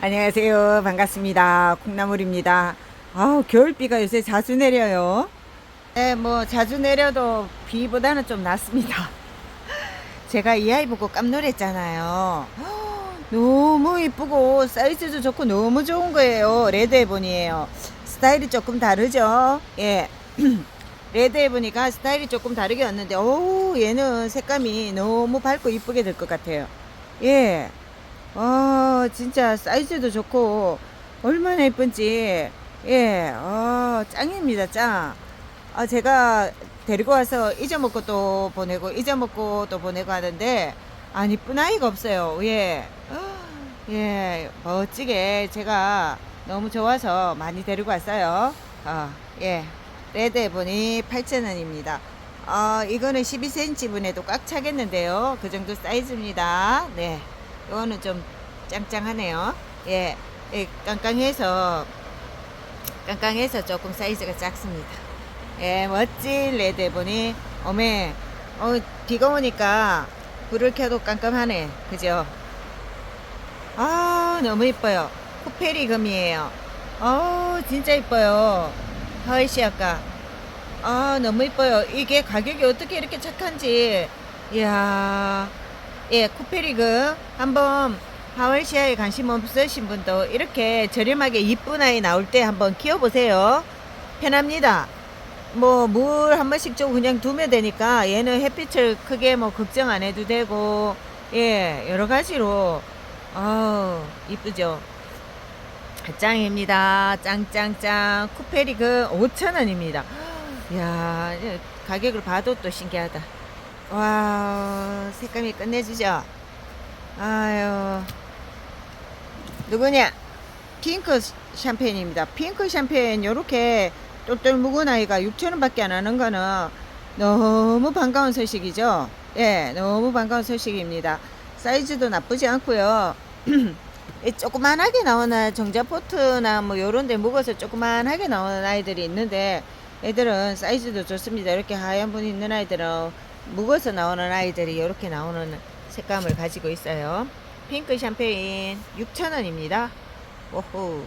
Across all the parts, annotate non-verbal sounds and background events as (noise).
안녕하세요. 반갑습니다. 콩나물입니다. 아우, 겨울비가 요새 자주 내려요. 네, 뭐, 자주 내려도 비보다는 좀 낫습니다. (laughs) 제가 이 아이 보고 깜놀했잖아요. (gasps) 너무 이쁘고, 사이즈도 좋고, 너무 좋은 거예요. 레드 에본이에요. 스타일이 조금 다르죠? 예. (clears throat) 레드 에본이가 스타일이 조금 다르게 왔는데, 오, 얘는 색감이 너무 밝고 이쁘게 될 것 같아요. 예. 아, 진짜 사이즈도 좋고, 얼마나 예쁜지. 예, 아, 짱입니다, 짱. 아, 제가 데리고 와서 잊어먹고 또 보내고, 잊어먹고 또 보내고 하는데, 안 이쁜 아이가 없어요. 예. 예, 멋지게 제가 너무 좋아서 많이 데리고 왔어요. 아, 예. 레드 보니 8,000원입니다. 아, 이거는 12cm 분에도 꽉 차겠는데요. 그 정도 사이즈입니다. 네. 이거는 좀 짱짱하네요. 예, 예, 깡깡해서 깡깡해서 조금 사이즈가 작습니다. 예, 멋진 레드보니 어메, 어, 비가 오니까 불을 켜도 깜깜하네. 그죠? 아, 너무 이뻐요. 코페리 금이에요. 어, 진짜 이뻐요. 하이시 아까. 아, 너무 이뻐요. 이게 가격이 어떻게 이렇게 착한지. 이야. 예, 쿠페리그 한번 하월시아에 관심 없으신 분도 이렇게 저렴하게 이쁜 아이 나올 때 한번 키워보세요. 편합니다. 뭐 물 한 번씩 좀 그냥 두면 되니까 얘는 햇빛을 크게 뭐 걱정 안 해도 되고 예 여러 가지로 아우 이쁘죠. 짱입니다. 짱짱짱 쿠페리그 5,000원입니다. (gasps) 이야 가격을 봐도 또 신기하다. 와 색감이 끝내주죠? 아유. 누구냐? 핑크 샴페인입니다. 핑크 샴페인 요렇게 똘똘 묵은 아이가 6천원 밖에 안 하는 거는 너무 반가운 소식이죠? 예 너무 반가운 소식입니다. 사이즈도 나쁘지 않고요. (clears throat) 이 조그만하게 나오는 정자포트나 뭐 요런 데 묵어서 조그만하게 나오는 아이들이 있는데 애들은 사이즈도 좋습니다. 이렇게 하얀 분 있는 아이들은 묵어서 나오는 아이들이 이렇게 나오는 색감을 가지고 있어요. 핑크 샴페인 6,000원입니다. 오호.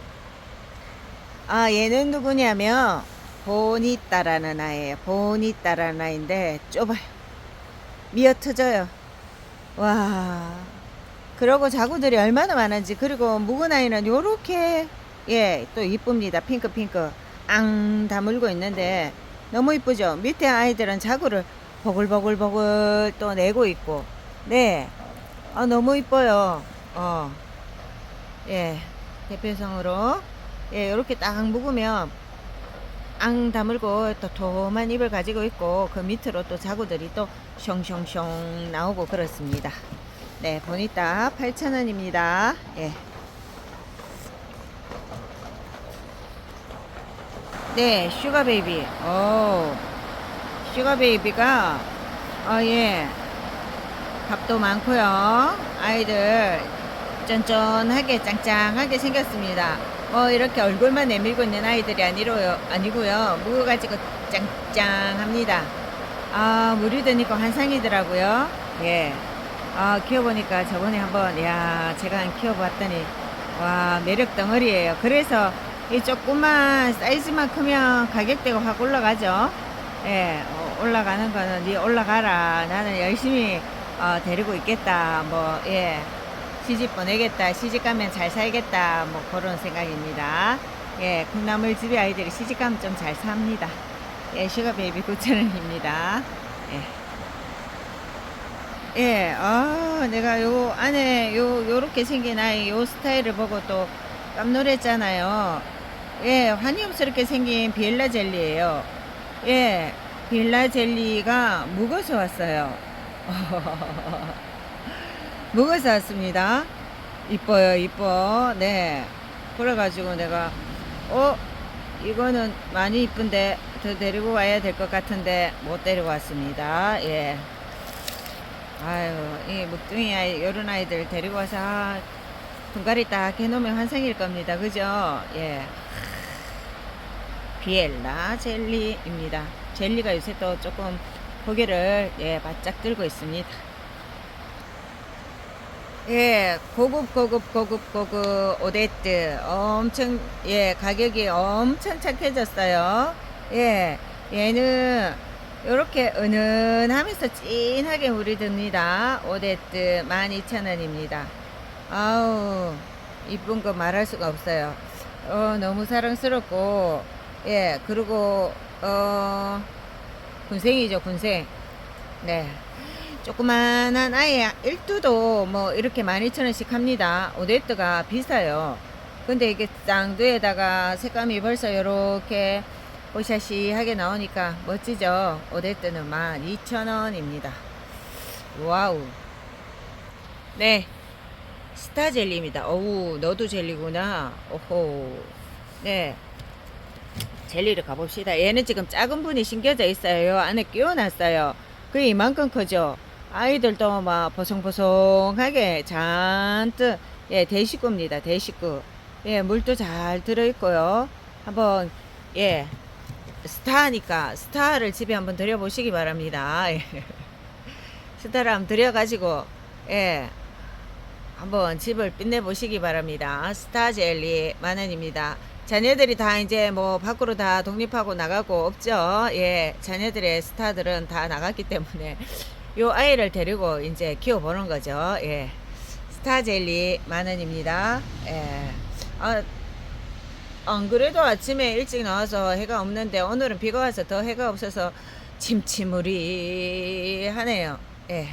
아, 얘는 누구냐면, 보니따라는 아이예요. 보니따라는 아이인데, 좁아요. 미어 터져요. 와. 그러고 자구들이 얼마나 많은지, 그리고 묵은 아이는 요렇게, 예, 또 이쁩니다. 핑크, 핑크. 앙 다물고 있는데, 너무 이쁘죠? 밑에 아이들은 자구를 보글보글보글 또 내고 있고. 네. 아, 너무 이뻐요. 어. 예. 대표성으로. 예 이렇게 딱 묵으면 앙 다물고 또 도만 잎을 가지고 있고 그 밑으로 또 자구들이 또 숑숑숑 나오고 그렇습니다. 네 보니까 8,000원입니다. 예. 네 슈가 베이비. 오 슈가 베이비가 어, 예. 밥도 많고요. 아이들 쫀쫀하게 짱짱하게 생겼습니다. 뭐 이렇게 얼굴만 내밀고 있는 아이들이 아니로요 아니고요. 묵어가지고 짱짱합니다. 아 물이 드니까 환상이더라고요. 예. 아, 키워보니까 저번에 한번 야 제가 한 키워봤더니 와 매력 덩어리예요. 그래서 이 조그만 사이즈만 크면 가격대가 확 올라가죠. 예, 어, 올라가는 거는 네 올라가라. 나는 열심히 어, 데리고 있겠다. 뭐, 예, 시집 보내겠다. 시집 가면 잘 살겠다. 뭐 그런 생각입니다. 예, 콩나물 집에 아이들이 시집 가면 좀 잘 삽니다. 예, 슈가 베이비 9,000원입니다. 예. 예, 아, 내가 요 안에 요, 요렇게 생긴 아이 요 스타일을 보고 또 깜놀했잖아요. 예, 환희음스럽게 생긴 비엘라 젤리예요. 예, 빌라 젤리가 묵어서 왔어요. (laughs) 묵어서 왔습니다. 이뻐요, 이뻐. 네. 그래가지고 내가, 어, 이거는 많이 이쁜데 더 데리고 와야 될 것 같은데 못 데리고 왔습니다. 예. 아유, 이 묵둥이 아이, 요런 아이들 데리고 와서 아, 분갈이 딱 해놓으면 환상일 겁니다. 그죠? 예. 비엘라 젤리입니다. 젤리가 요새 또 조금 고개를 예, 바짝 들고 있습니다. 예, 고급 고급 고급 고급 오데트 엄청 예 가격이 엄청 착해졌어요. 예, 얘는 이렇게 은은하면서 진하게 물이 듭니다. 오데트 12,000원입니다. 아우 이쁜 거 말할 수가 없어요. 어 너무 사랑스럽고 예 그리고 어 군생이죠 군생. 네. 조그만한 아예 일두도 뭐 이렇게 12,000원씩 합니다. 오데트가 비싸요. 근데 이게 쌍두에다가 색감이 벌써 이렇게 보샤시하게 나오니까 멋지죠? 오데트는 12,000원입니다. 와우. 네. 스타 젤리입니다. 어우, 너도 젤리구나. 오호. 네. 젤리를 가봅시다. 얘는 지금 작은 분이 심겨져 있어요. 요 안에 끼워놨어요. 그게 이만큼 크죠? 아이들도 막 보송보송하게 잔뜩, 예, 대식구입니다. 대식구. 예, 물도 잘 들어있고요. 한번, 예, 스타니까, 스타를 집에 한번 들여보시기 바랍니다. 예. (laughs) 스타를 한번 들여가지고, 예, 한번 집을 빛내보시기 바랍니다. 스타 젤리 만원입니다. 자녀들이 다 이제 뭐 밖으로 다 독립하고 나가고 없죠. 예, 자녀들의 스타들은 다 나갔기 때문에 (laughs) 요 아이를 데리고 이제 키워보는 거죠. 예, 스타 젤리 만 원입니다. 예, 아, 안 그래도 아침에 일찍 나와서 해가 없는데 오늘은 비가 와서 더 해가 없어서 침침무리 하네요. 예.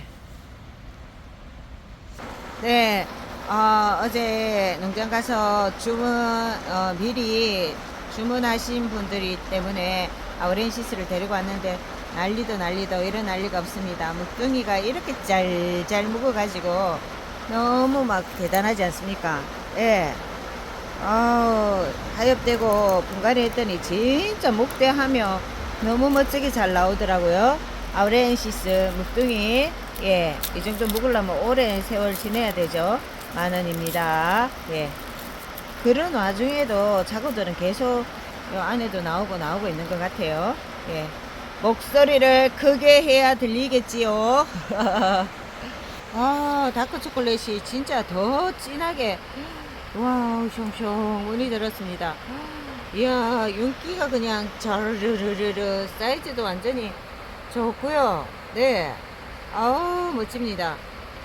네, 어, 어제 농장 가서 주문, 어, 미리 주문하신 분들이 때문에 아우렌시스를 데리고 왔는데 난리도 난리도 이런 난리가 없습니다. 묵둥이가 이렇게 잘, 묵어가지고 너무 막 대단하지 않습니까? 예. 아우, 하엽되고 분갈이 했더니 진짜 목대하며 너무 멋지게 잘 나오더라고요. 아우렌시스 묵둥이 예, 이 정도 묵으려면 오랜 세월 지내야 되죠. 만 원입니다. 예. 그런 와중에도 자구들은 계속 요 안에도 나오고 나오고 있는 것 같아요. 예. 목소리를 크게 해야 들리겠지요. (laughs) 아, 다크 초콜릿이 진짜 더 진하게 와우, 숑숑 운이 들었습니다. 이야, 윤기가 그냥 자르르르르 사이즈도 완전히 좋고요. 네. 아우, 멋집니다.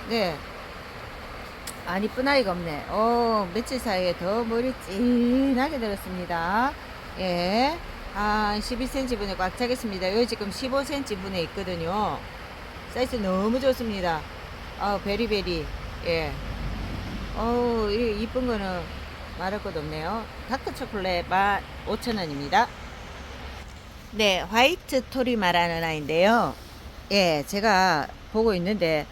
네. 안 이쁜 아이가 없네. 어, 며칠 사이에 더 머리 진하게 들었습니다. 예. 한 12cm 분에 꽉 차겠습니다. 여기 지금 15cm 분에 있거든요. 사이즈 너무 좋습니다. 아, 베리베리. 예. 어우, 이 이쁜 거는 말할 것도 없네요. 다크 초콜릿 15,000원입니다. 네, 화이트 토리마라는 아이인데요. 예, 제가 보고 있는데,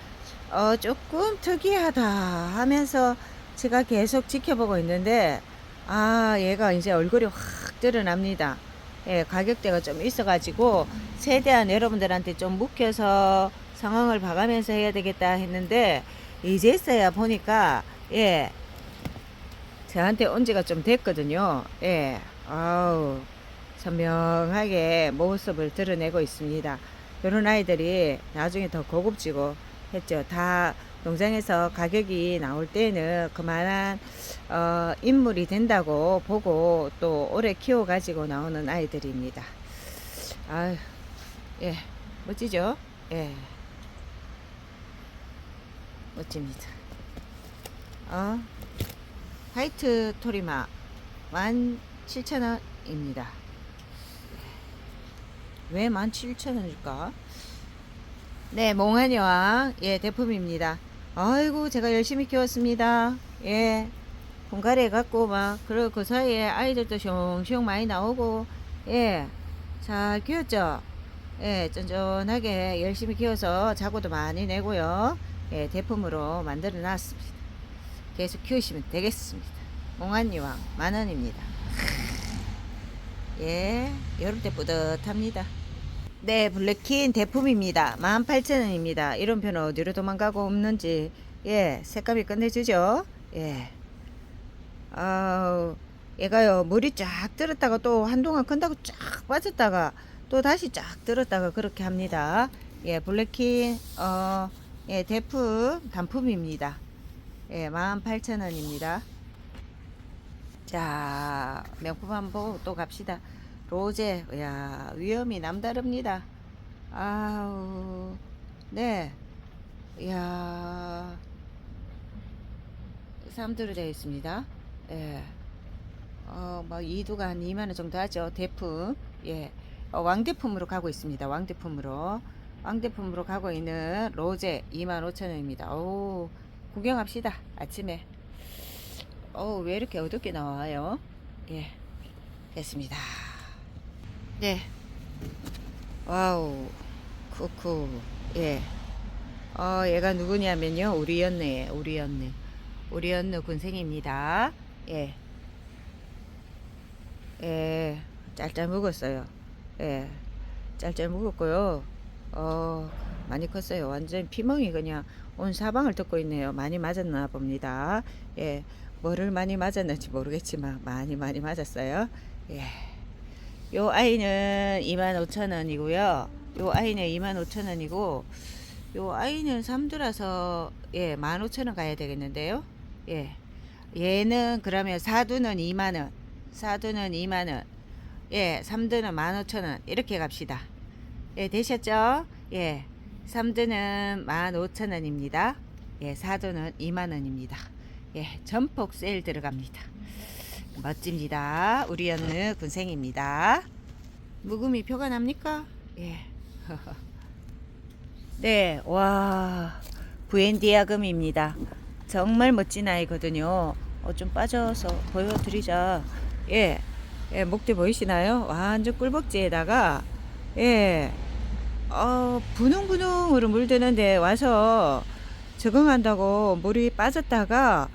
어, 조금 특이하다 하면서 제가 계속 지켜보고 있는데, 아, 얘가 이제 얼굴이 확 드러납니다. 예, 가격대가 좀 있어가지고, 최대한 여러분들한테 좀 묵혀서 상황을 봐가면서 해야 되겠다 했는데, 이제서야 보니까, 예, 저한테 온 지가 좀 됐거든요. 예, 아우, 선명하게 모습을 드러내고 있습니다. 이런 아이들이 나중에 더 고급지고 했죠. 다 농장에서 가격이 나올 때는 그만한 어, 인물이 된다고 보고 또 오래 키워 가지고 나오는 아이들입니다. 아유, 예, 멋지죠? 예, 멋집니다. 어, 화이트 토리마 17,000원입니다. 왜 17,000원일까? 네, 몽환이와 예, 대품입니다. 아이고, 제가 열심히 키웠습니다. 예. 분갈이 해갖고 막, 그리고 그 사이에 아이들도 숑숑 많이 나오고, 예. 잘 키웠죠? 예, 쫀쫀하게 열심히 키워서 자고도 많이 내고요. 예, 대품으로 만들어 놨습니다. 계속 키우시면 되겠습니다. 몽환이왕 만원입니다. 예, 여름 때 뿌듯합니다. 네, 블랙킨 대품입니다. 18,000원입니다. 이런 편은 어디로 도망가고 없는지, 예, 색감이 끝내주죠? 예. 아우, 얘가요, 물이 쫙 들었다가 또 한동안 큰다고 쫙 빠졌다가 또 다시 쫙 들었다가 그렇게 합니다. 예, 블랙킨, 어, 예, 대품, 단품입니다. 예, 18,000원입니다. 자, 명품 한번 또 갑시다. 로제, 야, 위험이 남다릅니다. 아우, 네. 이야, 3도로 되어 있습니다. 예. 어, 뭐, 이두가 한 2만원 정도 하죠. 대품. 예. 어, 왕대품으로 가고 있습니다. 왕대품으로. 왕대품으로 가고 있는 로제 25,000원입니다. 오, 구경합시다. 아침에. 어, 왜 이렇게 어둡게 나와요? 예. 됐습니다. 네. 와우. 쿠쿠. 예. 어, 얘가 누구냐면요. 우리 연네, 우리 연네. 우리 연네 군생입니다. 예. 예. 짤짤 먹었어요. 예. 짤짤 먹었고요. 어, 많이 컸어요. 완전 피멍이 그냥 온 사방을 덮고 있네요. 많이 맞았나 봅니다. 예. 뭐를 많이 맞았는지 모르겠지만 많이 많이 맞았어요. 예. 요 아이는 25,000원이고요. 요 아이는 25,000원이고 요 아이는 3두라서 예, 15,000원 가야 되겠는데요. 예. 얘는 그러면 4두는 2만 원. 4두는 2만 원. 예, 3두는 15,000원. 이렇게 갑시다. 예, 되셨죠? 예. 3두는 15,000원입니다. 예, 4두는 2만 원입니다. 예, 전폭 세일 들어갑니다. 멋집니다. 우리 연느 군생입니다. 묵음이 표가 납니까? 예. (laughs) 네, 와, 부엔디아금입니다. 정말 멋진 아이거든요. 어, 좀 빠져서 보여드리자. 예, 예, 목대 보이시나요? 완전 꿀벅지에다가, 예, 어, 분홍분홍으로 물드는데 와서 적응한다고 물이 빠졌다가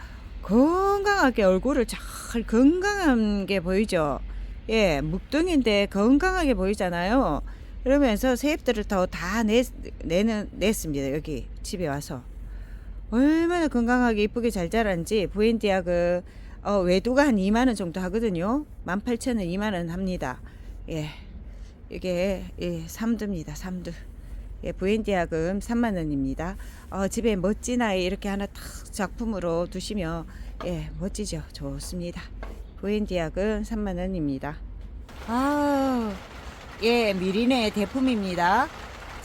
건강하게 얼굴을 잘 건강한 게 보이죠. 예, 묵둥인데 건강하게 보이잖아요. 그러면서 세입들을 더다 내는 냈습니다. 여기 집에 와서 얼마나 건강하게 이쁘게 잘 자란지 부엔디아 그 어, 외도가 한 2만 원 정도 하거든요. 18,000원, 2만 원 합니다. 예, 이게 예, 3두입니다. 3두. 예, 부엔디아금 3만 원입니다. 어, 집에 멋진 아이 이렇게 하나 탁 작품으로 두시면 예, 멋지죠. 좋습니다. 부엔디아금 3만 원입니다. 아, 예, 미리네 대품입니다.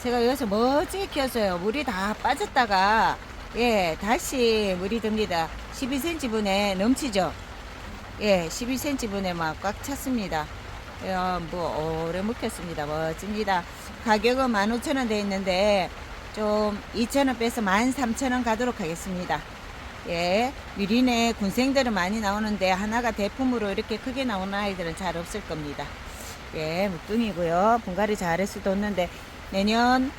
제가 여기서 멋지게 키웠어요. 물이 다 빠졌다가 예, 다시 물이 듭니다. 12cm 분에 넘치죠. 예, 12cm 분에 막 꽉 찼습니다. 예, 뭐 오래 묵혔습니다. 멋집니다. 가격은 15,000원 돼 있는데 좀 2,000원 빼서 13,000원 가도록 하겠습니다. 예, 미리네 군생들은 많이 나오는데 하나가 대품으로 이렇게 크게 나오는 아이들은 잘 없을 겁니다. 예, 묵둥이고요. 분갈이 잘했을 수도 없는데 내년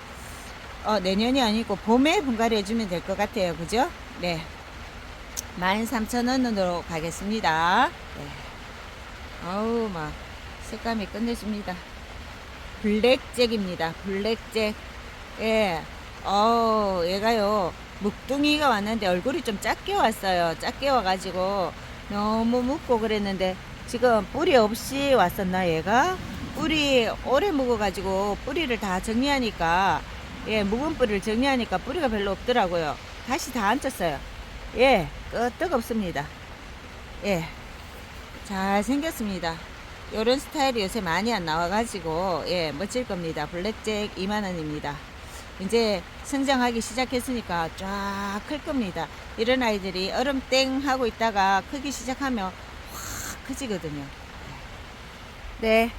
어 내년이 아니고 봄에 분갈이 해주면 될 것 같아요. 그죠? 네. 13,000원으로 가겠습니다. 네. 어우, 막, 색감이 끝내줍니다. 블랙잭입니다. 블랙잭. 예. 어 얘가요, 묵둥이가 왔는데 얼굴이 좀 작게 왔어요. 작게 와가지고 너무 묵고 그랬는데 지금 뿌리 없이 왔었나, 얘가? 뿌리 오래 묵어가지고 뿌리를 다 정리하니까, 예, 묵은 뿌리를 정리하니까 뿌리가 별로 없더라고요. 다시 다 앉았어요. 예, 끄떡 없습니다. 예, 잘 생겼습니다. 요런 스타일이 요새 많이 안 나와가지고, 예, 멋질 겁니다. 블랙잭 2만원입니다. 이제 성장하기 시작했으니까 쫙 클 겁니다. 이런 아이들이 얼음 땡 하고 있다가 크기 시작하면 확 커지거든요. 네,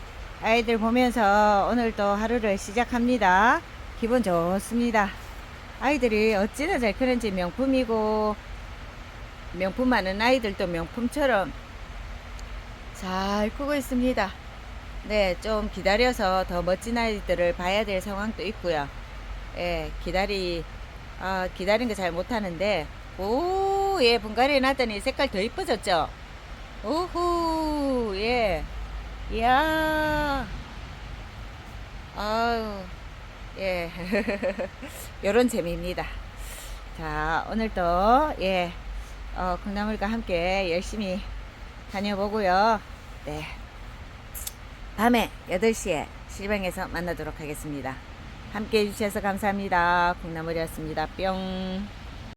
아이들 보면서 오늘도 하루를 시작합니다. 기분 좋습니다. 아이들이 어찌나 잘 크는지 명품이고 명품 많은 아이들도 명품처럼 잘 크고 있습니다. 네, 좀 기다려서 더 멋진 아이들을 봐야 될 상황도 있고요. 예, 기다리, 아, 기다린 거 잘 못하는데, 오, 예, 분갈이 해놨더니 색깔 더 이뻐졌죠? 오호, 예, 이야, 아유, 예, (laughs) 요런 재미입니다. 자, 오늘도, 예, 어, 콩나물과 함께 열심히 다녀보고요. 네. 밤에 8시에 실방에서 만나도록 하겠습니다. 함께 해주셔서 감사합니다. 콩나물이었습니다. 뿅.